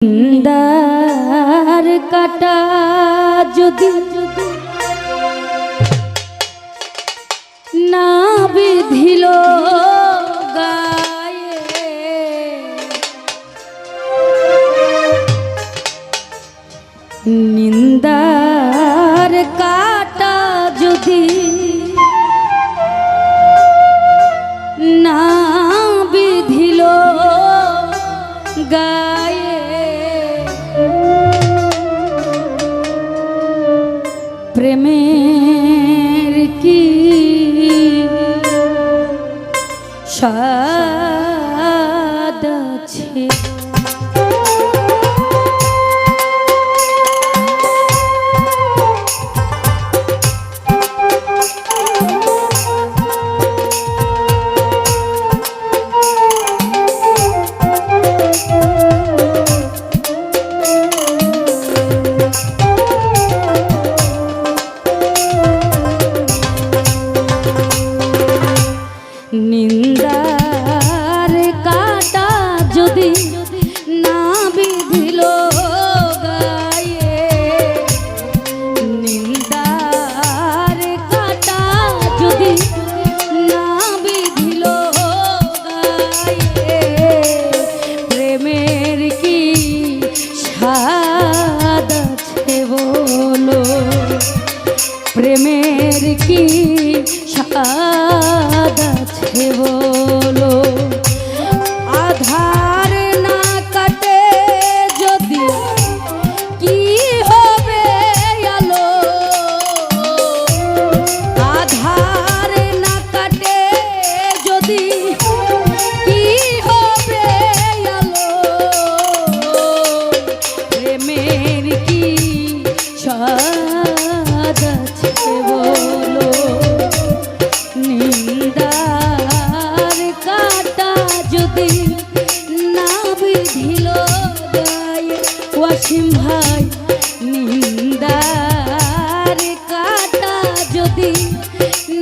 নিন্দার কাটা যদি স্বাদ আছে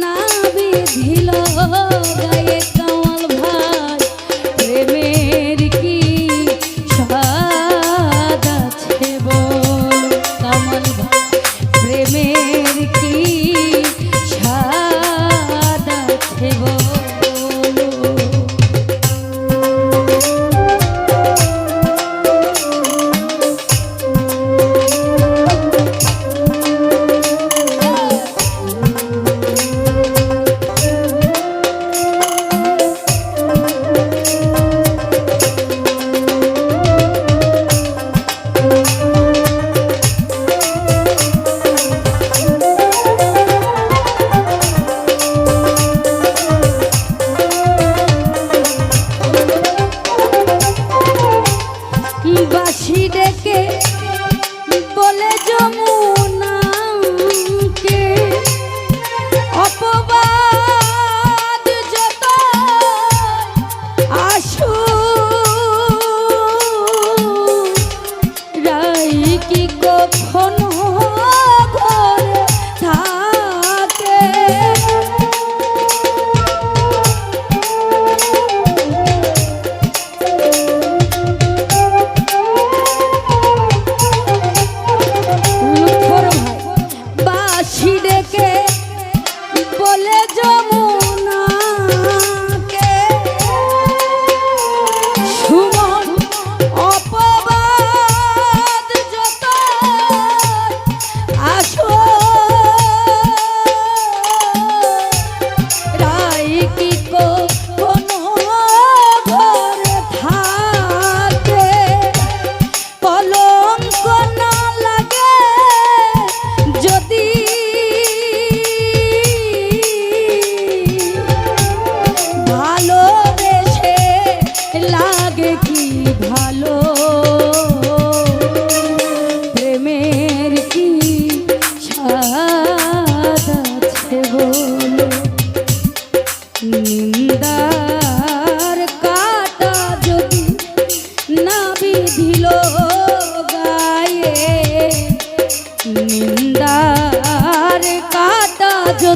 না বিধিল।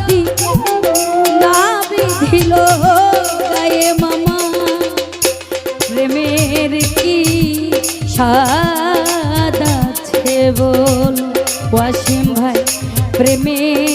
যদি না বিধিল গায়ে মামা প্রেমের কি সাদ আছে বল? ওয়াসিম ভাই প্রেমের